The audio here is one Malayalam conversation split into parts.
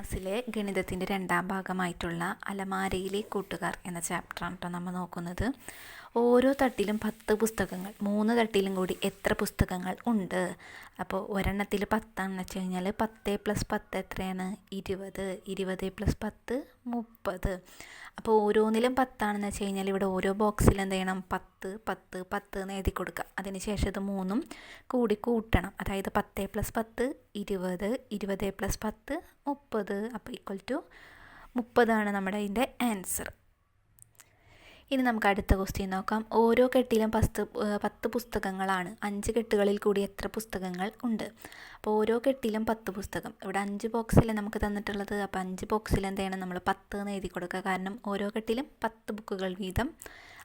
ക്ലാസ്സിലെ ഗണിതത്തിന്റെ രണ്ടാം ഭാഗമായിട്ടുള്ള അലമാരയിലെ കൂട്ടുകാർ എന്ന ചാപ്റ്ററാണ് കേട്ടോ നമ്മൾ നോക്കുന്നത്. ഓരോ തട്ടിലും പത്ത് പുസ്തകങ്ങൾ മൂന്ന് തട്ടിലും കൂടി എത്ര പുസ്തകങ്ങൾ ഉണ്ട്? അപ്പോൾ ഒരെണ്ണത്തിൽ പത്താണെന്ന് വെച്ച് കഴിഞ്ഞാൽ പത്ത് പ്ലസ് പത്ത് എത്രയാണ്? ഇരുപത്. ഇരുപത് പ്ലസ് പത്ത് മുപ്പത്. അപ്പോൾ ഓരോന്നിലും പത്താണെന്ന് വെച്ച് കഴിഞ്ഞാൽ ഇവിടെ ഓരോ ബോക്സിൽ എന്ത് ചെയ്യണം? പത്ത് പത്ത് പത്ത് എന്ന് എഴുതി കൊടുക്കുക. അതിന് ശേഷം ഇത് മൂന്നും കൂടി കൂട്ടണം. അതായത് പത്ത് പ്ലസ് പത്ത് ഇരുപത്. ഇരുപത് പ്ലസ് പത്ത് മുപ്പത്. അപ്പോൾ ഈക്വൽ ടു മുപ്പതാണ് നമ്മുടെ ഇതിന്റെ ആൻസർ ഇനി നമുക്ക് അടുത്ത ക്വസ്റ്റ്യൻ നോക്കാം. ഓരോ കെട്ടിലും പത്ത് പത്ത് പുസ്തകങ്ങളാണ്. അഞ്ച് കെട്ടുകളിൽ കൂടി എത്ര പുസ്തകങ്ങൾ ഉണ്ട്? അപ്പോൾ ഓരോ കെട്ടിലും പത്ത് പുസ്തകം. ഇവിടെ അഞ്ച് ബോക്സിൽ നമുക്ക് തന്നിട്ടുള്ളത്. അപ്പോൾ അഞ്ച് ബോക്സിൽ എന്ത് ചെയ്യണം നമ്മൾ പത്ത് എന്ന് എഴുതി കൊടുക്കുക. കാരണം ഓരോ കെട്ടിലും പത്ത് ബുക്കുകൾ വീതം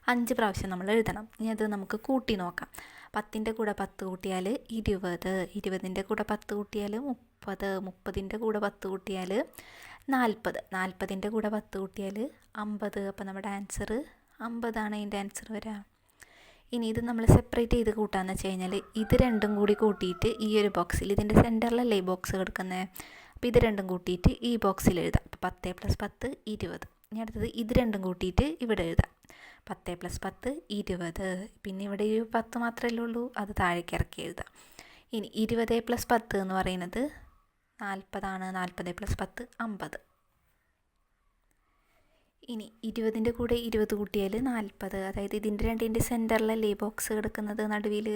അഞ്ച് പ്രാവശ്യം നമ്മൾ എഴുതണം. ഇനി അത് നമുക്ക് കൂട്ടി നോക്കാം. പത്തിന്റെ കൂടെ പത്ത് കൂട്ടിയാൽ ഇരുപത്. ഇരുപതിന്റെ കൂടെ പത്ത് കൂട്ടിയാൽ മുപ്പത്. മുപ്പതിന്റെ കൂടെ പത്ത് കൂട്ടിയാൽ നാൽപ്പത്. നാൽപ്പതിന്റെ കൂടെ പത്ത് കൂട്ടിയാൽ അമ്പത്. അപ്പോൾ നമ്മുടെ ആൻസർ അമ്പതാണ് അതിന്റെ ആൻസർ വരിക. ഇനി ഇത് നമ്മൾ സെപ്പറേറ്റ് ചെയ്ത് കൂട്ടാന്ന് വെച്ച് കഴിഞ്ഞാൽ ഇത് രണ്ടും കൂടി കൂട്ടിയിട്ട് ഈ ഒരു ബോക്സിൽ ഇതിന്റെ സെന്ററിലല്ലേ ഈ ബോക്സ് കിടക്കുന്നത് അപ്പോൾ ഇത് രണ്ടും കൂട്ടിയിട്ട് ഈ ബോക്സിൽ എഴുതാം. അപ്പോൾ പത്ത് പ്ലസ് പത്ത് ഇരുപത്. ഇനി അടുത്തത് ഇത് രണ്ടും കൂട്ടിയിട്ട് ഇവിടെ എഴുതാം. പത്ത് പ്ലസ് പത്ത് ഇരുപത്. പിന്നെ ഇവിടെ ഈ പത്ത് മാത്രമല്ലേ ഉള്ളൂ. അത് താഴേക്ക് ഇറക്കി എഴുതാം. ഇനി ഇരുപത് പ്ലസ് പത്ത് എന്ന് പറയുന്നത് നാൽപ്പതാണ്. നാൽപ്പത് പ്ലസ് പത്ത് അമ്പത്. ഇനി ഇരുപതിന്റെ കൂടെ ഇരുപത് കൂട്ടിയാൽ നാൽപ്പത്. അതായത് ഇതിന്റെ രണ്ടിന്റെ സെന്ററിലല്ലേ ബോക്സ് കിടക്കുന്നത്? നടുവിൽ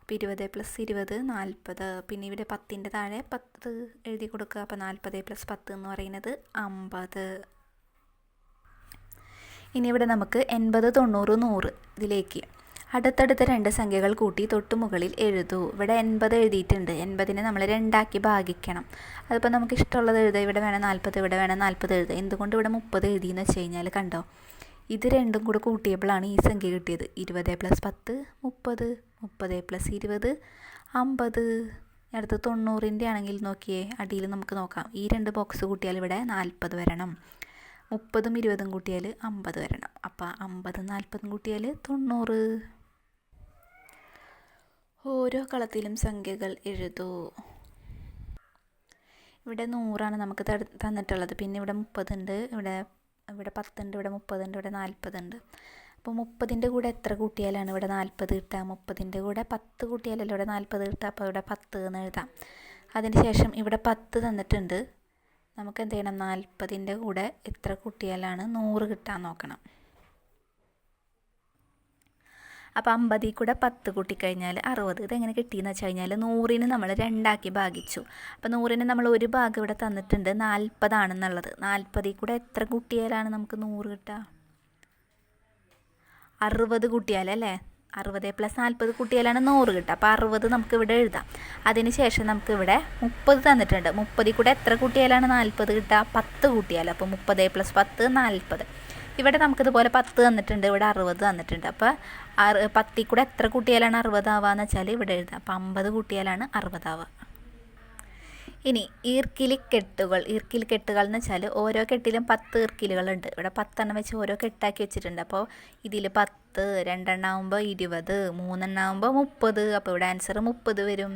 അപ്പോൾ ഇരുപത് പ്ലസ് ഇരുപത് നാൽപ്പത്. പിന്നെ ഇവിടെ പത്തിന്റെ താഴെ പത്ത് എഴുതി കൊടുക്കുക. അപ്പോൾ നാൽപ്പത് പ്ലസ് പത്ത് എന്ന് പറയുന്നത് അമ്പത്. ഇനി ഇവിടെ നമുക്ക് എൺപത് തൊണ്ണൂറ് നൂറ് ഇതിലേക്ക് അടുത്തടുത്ത രണ്ട് സംഖ്യകൾ കൂട്ടി തൊട്ട് മുകളിൽ എഴുതൂ. ഇവിടെ എൺപത് എഴുതിയിട്ടുണ്ട്. എൺപതിനെ നമ്മൾ രണ്ടാക്കി ഭാഗിക്കണം. അതിപ്പോൾ നമുക്ക് ഇഷ്ടമുള്ളത് എഴുതാം ഇവിടെ വേണം നാൽപ്പത് ഇവിടെ വേണം നാൽപ്പത് എഴുതുക. എന്തുകൊണ്ട് ഇവിടെ മുപ്പത് എഴുതിയെന്ന് വെച്ച് കഴിഞ്ഞാൽ കണ്ടോ? ഇത് രണ്ടും കൂടെ കൂട്ടിയപ്പോഴാണ് ഈ സംഖ്യ കിട്ടിയത്. ഇരുപത് പ്ലസ് പത്ത് മുപ്പത്. മുപ്പത് പ്ലസ് ഇരുപത് അമ്പത്. അടുത്ത് തൊണ്ണൂറിന്റെ ആണെങ്കിൽ നോക്കിയേ അടിയിൽ നമുക്ക് നോക്കാം. ഈ രണ്ട് ബോക്സ് കൂട്ടിയാൽ ഇവിടെ നാൽപ്പത് വരണം. മുപ്പതും ഇരുപതും കൂട്ടിയാൽ അമ്പത് വരണം. അപ്പോൾ അമ്പതും നാൽപ്പതും കൂട്ടിയാൽ തൊണ്ണൂറ്. ഓരോ കളത്തിലും സംഖ്യകൾ എഴുതൂ. ഇവിടെ നൂറാണ് നമുക്ക് തന്നിട്ടുള്ളത്. പിന്നെ ഇവിടെ മുപ്പതുണ്ട് ഇവിടെ ഇവിടെ പത്തുണ്ട് ഇവിടെ മുപ്പതുണ്ട് ഇവിടെ നാൽപ്പതുണ്ട്. അപ്പോൾ മുപ്പതിന്റെ കൂടെ എത്ര കൂട്ടിയാലാണ് ഇവിടെ നാൽപ്പത് കിട്ടുക? മുപ്പതിന്റെ കൂടെ പത്ത് കൂട്ടിയാലല്ലോ ഇവിടെ നാൽപ്പത് കിട്ടുക? അപ്പോൾ ഇവിടെ പത്ത് എന്ന് എഴുതാം. അതിന് ശേഷം ഇവിടെ പത്ത് തന്നിട്ടുണ്ട്. നമുക്ക് എന്ത് ചെയ്യണം? നാൽപ്പതിന്റെ കൂടെ എത്ര കൂട്ടിയാലാണ് നൂറ് കിട്ടാൻ നോക്കണം. അപ്പോൾ അമ്പതിൽ കൂടെ പത്ത് കൂട്ടിക്കഴിഞ്ഞാൽ അറുപത്. ഇതെങ്ങനെ കിട്ടിയെന്ന് വെച്ച് കഴിഞ്ഞാൽ നൂറിന് നമ്മൾ രണ്ടാക്കി ഭാഗിച്ചു. അപ്പോൾ നൂറിന് നമ്മൾ ഒരു ഭാഗം ഇവിടെ തന്നിട്ടുണ്ട്. നാൽപ്പതാണെന്നുള്ളത് നാൽപ്പതിൽ കൂടെ എത്ര കൂട്ടിയാലാണ് നമുക്ക് നൂറ് കിട്ടുക അറുപത് കൂട്ടിയാലല്ലേ അറുപത് പ്ലസ് നാൽപ്പത് കൂട്ടിയാലാണ് നൂറ് കിട്ടുക അപ്പോൾ അറുപത് നമുക്ക് ഇവിടെ എഴുതാം. അതിന് ശേഷം നമുക്ക് ഇവിടെ മുപ്പത് തന്നിട്ടുണ്ട്. മുപ്പതിൽ കൂടെ എത്ര കൂട്ടിയാലാണ് നാൽപ്പത് കിട്ടുക പത്ത് കൂട്ടിയാൽ അപ്പോൾ മുപ്പത് പ്ലസ് പത്ത് നാൽപ്പത് ഇവിടെ നമുക്കിതുപോലെ പത്ത് തന്നിട്ടുണ്ട് ഇവിടെ അറുപത് തന്നിട്ടുണ്ട്. അപ്പോൾ അറു പത്തിൽ കൂടെ എത്ര കൂട്ടിയാലാണ് അറുപതാവാന്ന് വെച്ചാൽ ഇവിടെ എഴുതുക അപ്പോൾ അമ്പത് കൂട്ടിയാലാണ് അറുപതാവുക ഇനി ഈർക്കിലി കെട്ടുകൾ ഈർക്കിലി കെട്ടുകൾ എന്ന് വെച്ചാൽ ഓരോ കെട്ടിലും പത്ത് ഈർക്കിലുകളുണ്ട്. ഇവിടെ പത്തെണ്ണം വെച്ച് ഓരോ കെട്ടാക്കി വെച്ചിട്ടുണ്ട്. അപ്പോൾ ഇതിൽ പത്ത് രണ്ടെണ്ണാവുമ്പോൾ ഇരുപത് മൂന്നെണ്ണാവുമ്പോൾ മുപ്പത് അപ്പോൾ ഇവിടെ ആൻസർ മുപ്പത് വരും.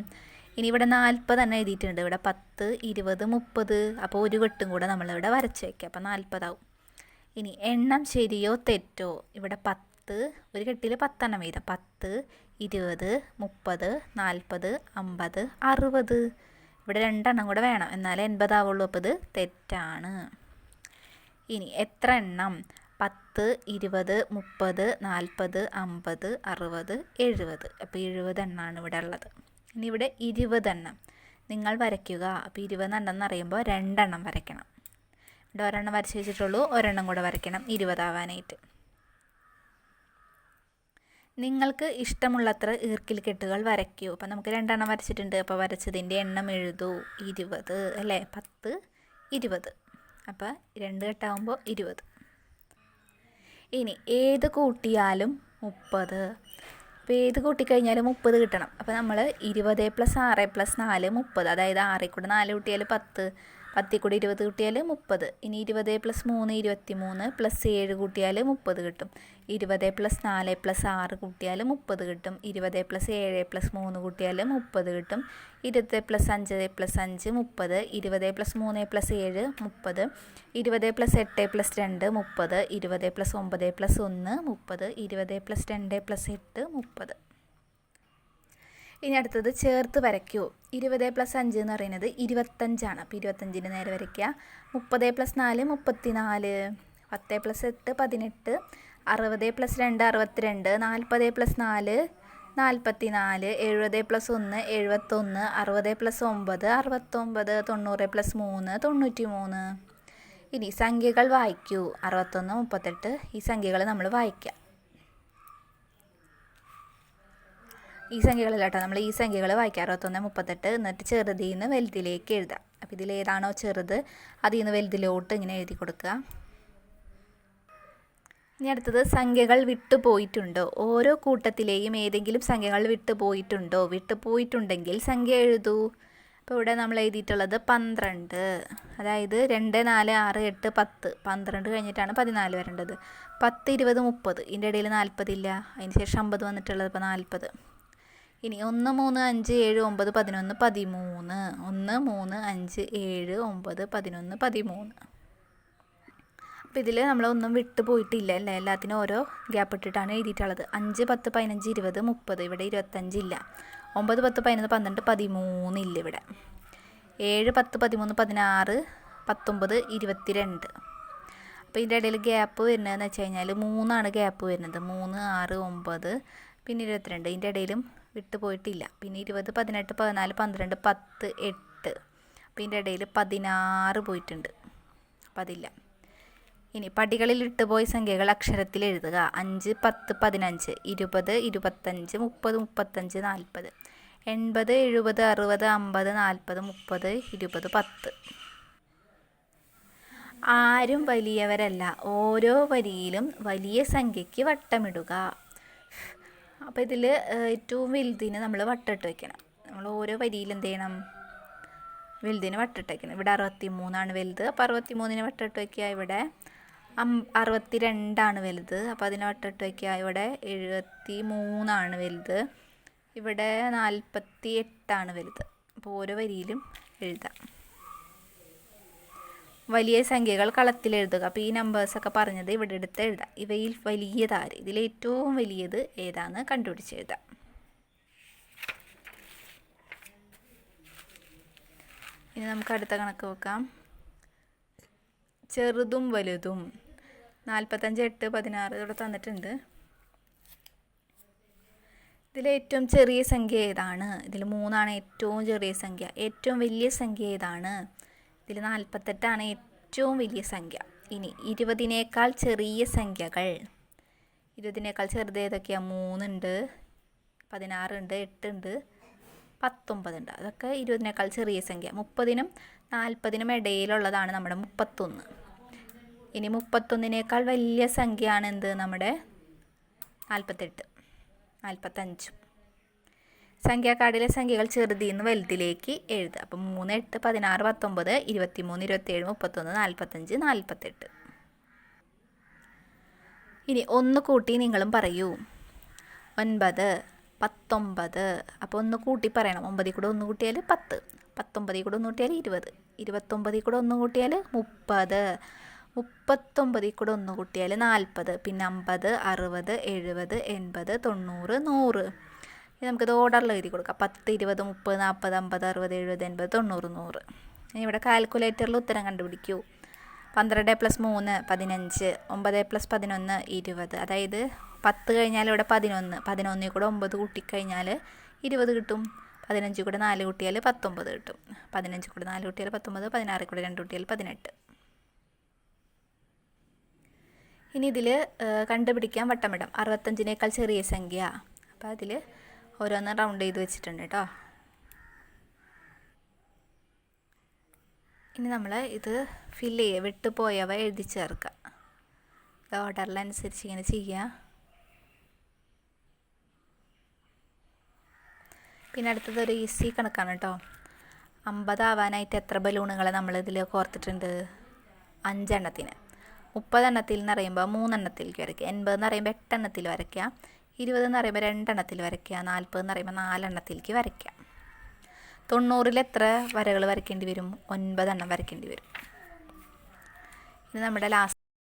ഇനി ഇവിടെ നാൽപ്പത് തന്നെ എഴുതിയിട്ടുണ്ട്. ഇവിടെ പത്ത് ഇരുപത് മുപ്പത് അപ്പോൾ ഒരു കെട്ടും കൂടെ നമ്മളിവിടെ വരച്ച് വയ്ക്കുക അപ്പോൾ നാൽപ്പതാവും ഇനി എണ്ണം ശരിയോ തെറ്റോ? ഇവിടെ പത്ത് ഒരു കെട്ടിൽ പത്തെണ്ണം വീതം. പത്ത് ഇരുപത് മുപ്പത് നാൽപ്പത് അമ്പത് അറുപത്. ഇവിടെ രണ്ടെണ്ണം കൂടെ വേണം. എന്നാലേ എൺപതാവുള്ളൂ. അപ്പോൾ ഇത് തെറ്റാണ്. ഇനി എത്ര എണ്ണം? പത്ത് ഇരുപത് മുപ്പത് നാൽപ്പത് അമ്പത് അറുപത് എഴുപത്. അപ്പോൾ എഴുപത് എണ്ണമാണ് ഇവിടെ ഉള്ളത്. ഇനി ഇവിടെ ഇരുപതെണ്ണം. നിങ്ങൾ വരയ്ക്കുക. അപ്പോൾ ഇരുപതെണ്ണം എന്ന് പറയുമ്പോൾ രണ്ടെണ്ണം വരയ്ക്കണം. ഇവിടെ ഒരെണ്ണം വരച്ച് വെച്ചിട്ടുള്ളൂ ഒരെണ്ണം കൂടെ വരയ്ക്കണം. ഇരുപതാവാനായിട്ട്. നിങ്ങൾക്ക് ഇഷ്ടമുള്ളത്ര ഈർക്കിൽ കെട്ടുകൾ വരയ്ക്കൂ. അപ്പം നമുക്ക് രണ്ടെണ്ണം വരച്ചിട്ടുണ്ട്. അപ്പോൾ വരച്ചതിന്റെ എണ്ണം എഴുതൂ. ഇരുപത് അല്ലേ? പത്ത് ഇരുപത്. അപ്പോൾ രണ്ട് കെട്ടാവുമ്പോൾ ഇരുപത്. ഇനി ഏത് കൂട്ടിയാലും മുപ്പത്. അപ്പോൾ ഏത് കൂട്ടിക്കഴിഞ്ഞാലും മുപ്പത് കിട്ടണം. അപ്പോൾ നമ്മൾ ഇരുപത് പ്ലസ് ആറ് പ്ലസ് നാല് മുപ്പത്. അതായത് ആറിൽ കൂടെ നാല് കൂട്ടിയാൽ പത്ത്. പത്തിൽ കൂടി ഇരുപത് കൂട്ടിയാൽ മുപ്പത്. ഇനി ഇരുപത് പ്ലസ് മൂന്ന് ഇരുപത്തി മൂന്ന് പ്ലസ് ഏഴ് കൂട്ടിയാൽ മുപ്പത് കിട്ടും. ഇരുപത് പ്ലസ് നാല് പ്ലസ് ആറ് കൂട്ടിയാൽ മുപ്പത് കിട്ടും. ഇരുപത് പ്ലസ് ഏഴ് പ്ലസ് മൂന്ന് കൂട്ടിയാൽ മുപ്പത് കിട്ടും. ഇരുപത് പ്ലസ് അഞ്ച് പ്ലസ് അഞ്ച് മുപ്പത്. ഇരുപത് പ്ലസ് മൂന്ന് പ്ലസ് ഏഴ് മുപ്പത്. ഇരുപത് പ്ലസ് എട്ട് പ്ലസ് രണ്ട് മുപ്പത്. ഇരുപത് പ്ലസ് ഒമ്പത് പ്ലസ് ഒന്ന് മുപ്പത്. ഇരുപത് പ്ലസ് രണ്ട് പ്ലസ് എട്ട് മുപ്പത്. ഇനി അടുത്തത് ചേർത്ത് വരയ്ക്കൂ. ഇരുപത് പ്ലസ് അഞ്ച് എന്ന് പറയുന്നത് ഇരുപത്തഞ്ചാണ്. അപ്പോൾ ഇരുപത്തഞ്ചിന് നേരെ വരയ്ക്കുക. മുപ്പത് പ്ലസ് നാല് മുപ്പത്തി നാല് പത്ത് പ്ലസ് എട്ട് പതിനെട്ട്. അറുപത് പ്ലസ് രണ്ട് അറുപത്തിരണ്ട്. നാൽപ്പത് പ്ലസ് നാല് നാൽപ്പത്തി നാല് എഴുപത് പ്ലസ് ഒന്ന് എഴുപത്തൊന്ന്. അറുപത് പ്ലസ് ഒമ്പത് അറുപത്തൊമ്പത്. തൊണ്ണൂറ് പ്ലസ് മൂന്ന് തൊണ്ണൂറ്റി മൂന്ന് ഇനി സംഖ്യകൾ വായിക്കൂ. അറുപത്തൊന്ന് മുപ്പത്തെട്ട്. ഈ സംഖ്യകൾ നമ്മൾ വായിക്കാം. ഈ സംഖ്യകളല്ല കേട്ടോ നമ്മൾ ഈ സംഖ്യകൾ വായിക്കാം അറുപത്തൊന്ന് മുപ്പത്തെട്ട് എന്നിട്ട് ചെറുതിൽ നിന്ന് വലുതിലേക്ക് എഴുതാം. അപ്പോൾ ഇതിൽ ഏതാണോ ചെറുത് അതിൽ നിന്ന് വലുതിലോട്ട് ഇങ്ങനെ എഴുതി കൊടുക്കുക. ഇനി അടുത്തത് സംഖ്യകൾ വിട്ടുപോയിട്ടുണ്ടോ ഓരോ കൂട്ടത്തിലെയും ഏതെങ്കിലും സംഖ്യകൾ വിട്ടുപോയിട്ടുണ്ടോ വിട്ടുപോയിട്ടുണ്ടെങ്കിൽ സംഖ്യ എഴുതൂ. അപ്പോൾ ഇവിടെ നമ്മൾ എഴുതിയിട്ടുള്ളത് പന്ത്രണ്ട്. അതായത് രണ്ട് നാല് ആറ് എട്ട് പത്ത്. പന്ത്രണ്ട് കഴിഞ്ഞിട്ടാണ് പതിനാല് വരേണ്ടത്. പത്ത് ഇരുപത് മുപ്പത്. ഇതിന്റെ ഇടയിൽ നാൽപ്പതില്ല. അതിന് ശേഷം അമ്പത് വന്നിട്ടുള്ളത് ഇപ്പോൾ നാൽപ്പത്. ഇനി ഒന്ന് മൂന്ന് അഞ്ച് ഏഴ് ഒമ്പത് പതിനൊന്ന് പതിമൂന്ന്. ഒന്ന് മൂന്ന് അഞ്ച് ഏഴ് ഒമ്പത് പതിനൊന്ന് പതിമൂന്ന്. അപ്പോൾ ഇതിൽ നമ്മളൊന്നും വിട്ടു പോയിട്ടില്ല അല്ലേ? എല്ലാത്തിനും ഓരോ ഗ്യാപ്പ് ഇട്ടിട്ടാണ് എഴുതിയിട്ടുള്ളത്. അഞ്ച് പത്ത് പതിനഞ്ച് ഇരുപത് മുപ്പത് ഇവിടെ ഇരുപത്തഞ്ചില്ല ഒമ്പത് പത്ത് പതിനൊന്ന് പന്ത്രണ്ട് പതിമൂന്നില്ല ഇവിടെ. ഏഴ് പത്ത് പതിമൂന്ന് പതിനാറ് പത്തൊമ്പത് ഇരുപത്തിരണ്ട്. അപ്പോൾ ഇതിന്റെ ഇടയിൽ ഗ്യാപ്പ് വരുന്നതെന്ന് വെച്ച് കഴിഞ്ഞാൽ മൂന്നാണ് ഗ്യാപ്പ് വരുന്നത്. മൂന്ന് ആറ് ഒമ്പത് പിന്നെ ഇരുപത്തിരണ്ട്. ഇതിന്റെ ഇടയിലും വിട്ടു പോയിട്ടില്ല. പിന്നെ ഇരുപത് പതിനെട്ട് പതിനാല് പന്ത്രണ്ട് പത്ത് എട്ട്. അപ്പം ഇതിന്റെ ഇടയിൽ പതിനാറ് പോയിട്ടുണ്ട്. അപ്പം അതില്ല. ഇനി പടികളിൽ ഇട്ടുപോയ സംഖ്യകൾ അക്ഷരത്തിൽ എഴുതുക. അഞ്ച് പത്ത് പതിനഞ്ച്. ഇരുപത് ഇരുപത്തഞ്ച് മുപ്പത് മുപ്പത്തഞ്ച് നാൽപ്പത്. എൺപത് എഴുപത് അറുപത് അമ്പത് നാൽപ്പത് മുപ്പത് ഇരുപത് പത്ത്. ആരും വലിയവരല്ല. ഓരോ വരിയിലും വലിയ സംഖ്യയ്ക്ക് വട്ടമിടുക. അപ്പോൾ ഇതിൽ ഏറ്റവും വലുതിന് നമ്മൾ വട്ടിട്ട് വയ്ക്കണം നമ്മൾ ഓരോ വരിയിൽ എന്ത് ചെയ്യണം? വലുതിന് വട്ടിട്ട് വയ്ക്കണം ഇവിടെ അറുപത്തി മൂന്നാണ് വലുത്. അപ്പോൾ അറുപത്തി മൂന്നിന് വട്ടിട്ട് വയ്ക്കുക ഇവിടെ അം അറുപത്തി രണ്ടാണ് വലുത്. അപ്പോൾ അതിന് വട്ടിട്ട് വയ്ക്കുക ഇവിടെ എഴുപത്തി മൂന്നാണ് വലുത്. ഇവിടെ നാൽപ്പത്തി എട്ടാണ് വലുത്. അപ്പോൾ ഓരോ വരിയിലും എഴുതാം. വലിയ സംഖ്യകൾ കളത്തിലെഴുതുക. അപ്പോൾ ഈ നമ്പേഴ്സൊക്കെ പറഞ്ഞത് ഇവിടെ എടുത്ത് എഴുതാം. ഇവയിൽ വലിയതാര്? ഇതിൽ ഏറ്റവും വലിയത് ഏതാന്ന് കണ്ടുപിടിച്ച് എഴുതാം. ഇനി നമുക്ക് അടുത്ത കണക്ക് നോക്കാം. ചെറുതും വലുതും. നാൽപ്പത്തഞ്ച് എട്ട് പതിനാറ് ഇവിടെ തന്നിട്ടുണ്ട്. ഇതിൽ ഏറ്റവും ചെറിയ സംഖ്യ ഏതാണ്? ഇതിൽ മൂന്നാണ് ഏറ്റവും ചെറിയ സംഖ്യ. ഏറ്റവും വലിയ സംഖ്യ ഏതാണ്? ഇതിൽ നാൽപ്പത്തെട്ടാണ് ഏറ്റവും വലിയ സംഖ്യ. ഇനി ഇരുപതിനേക്കാൾ ചെറിയ സംഖ്യകൾ. ഇരുപതിനേക്കാൾ ചെറുത് ഏതൊക്കെയാണ് മൂന്നുണ്ട് പതിനാറുണ്ട് എട്ടുണ്ട് പത്തൊമ്പതുണ്ട്. അതൊക്കെ ഇരുപതിനേക്കാൾ ചെറിയ സംഖ്യ. മുപ്പതിനും നാൽപ്പതിനും ഇടയിലുള്ളതാണ് നമ്മുടെ മുപ്പത്തൊന്ന്. ഇനി മുപ്പത്തൊന്നിനേക്കാൾ വലിയ സംഖ്യയാണ് എന്ത്? നമ്മുടെ നാൽപ്പത്തെട്ട് നാൽപ്പത്തഞ്ചും. സംഖ്യാക്കാർഡിലെ സംഖ്യകൾ ചെറുതിൽ നിന്ന് വലുതിലേക്ക് എഴുതുക. അപ്പം മൂന്ന് എട്ട് പതിനാറ് പത്തൊമ്പത് ഇരുപത്തി മൂന്ന് ഇരുപത്തേഴ് മുപ്പത്തൊന്ന് നാൽപ്പത്തഞ്ച് നാൽപ്പത്തെട്ട് ഇനി ഒന്ന് കൂട്ടി നിങ്ങളും പറയൂ. ഒൻപത് പത്തൊമ്പത്. അപ്പോൾ ഒന്ന് കൂട്ടി പറയണം. ഒമ്പതിൽ കൂടെ ഒന്ന് കൂട്ടിയാൽ പത്ത്. പത്തൊമ്പതിൽ കൂടെ ഒന്ന് കൂട്ടിയാൽ ഇരുപത്. ഇരുപത്തൊമ്പതിൽ കൂടെ ഒന്ന് കൂട്ടിയാൽ മുപ്പത്. മുപ്പത്തൊമ്പതിൽ കൂടെ ഒന്ന് കൂട്ടിയാൽ നാൽപ്പത് പിന്നെ അമ്പത് അറുപത് എഴുപത് എൺപത് തൊണ്ണൂറ് നൂറ്. ഇനി നമുക്കിത് ഓർഡറിൽ എഴുതി കൊടുക്കാം. പത്ത് ഇരുപത് മുപ്പത് നാൽപ്പത് അമ്പത് അറുപത് എഴുപത് എൺപത് തൊണ്ണൂറ് നൂറ്. ഇനി ഇവിടെ കാൽക്കുലേറ്ററിൽ ഉത്തരം കണ്ടുപിടിക്കൂ. പന്ത്രണ്ട് പ്ലസ് മൂന്ന് പതിനഞ്ച്. ഒമ്പത് പ്ലസ് പതിനൊന്ന് ഇരുപത്. അതായത് പത്ത് കഴിഞ്ഞാൽ ഇവിടെ പതിനൊന്ന്. പതിനൊന്നിൽ കൂടെ ഒമ്പത് കൂട്ടിക്കഴിഞ്ഞാൽ ഇരുപത് കിട്ടും. പതിനഞ്ചിൽ കൂടെ നാല് കൂട്ടിയാൽ പത്തൊമ്പത് കിട്ടും. പതിനഞ്ചിൽ കൂടെ നാല് കൂട്ടിയാൽ പത്തൊമ്പത് പതിനാറിൽ കൂടെ രണ്ട് കൂട്ടിയാൽ പതിനെട്ട്. ഇനി ഇതിൽ കണ്ടുപിടിക്കാൻ വട്ടമിടം. അറുപത്തഞ്ചിനേക്കാൾ ചെറിയ സംഖ്യ. അപ്പോൾ അതിൽ ഓരോന്ന് റൗണ്ട് ചെയ്ത് വെച്ചിട്ടുണ്ട് കേട്ടോ ഇനി നമ്മൾ ഇത് ഫില്ല് ചെയ്യുക വിട്ടുപോയവ എഴുതി ചേർക്കുക ഓർഡറിലനുസരിച്ച് ഇങ്ങനെ ചെയ്യുക പിന്നെ അടുത്തത് ഒരു ഈസി കണക്കാണ് കേട്ടോ അമ്പതാവാനായിട്ട് എത്ര ബലൂണുകൾ നമ്മൾ ഇതിൽ കോർത്തിട്ടുണ്ട്? അഞ്ചെണ്ണത്തിന്. മുപ്പതെണ്ണത്തിൽ എന്ന് പറയുമ്പോൾ മൂന്നെണ്ണത്തിലേക്ക് വരയ്ക്കുക എൺപത് എന്ന് പറയുമ്പോൾ എട്ടെണ്ണത്തിൽ വരയ്ക്കുക ഇരുപത് എന്ന് പറയുമ്പോൾ രണ്ടെണ്ണത്തിൽ വരയ്ക്കുക നാൽപ്പത് എന്ന് പറയുമ്പോൾ നാലെണ്ണത്തിലേക്ക് വരയ്ക്കുക. തൊണ്ണൂറിൽ എത്ര വരകൾ വരയ്ക്കേണ്ടി വരും? ഒൻപതെണ്ണം വരയ്ക്കേണ്ടി വരും. ഇത് നമ്മുടെ ലാസ്റ്റ്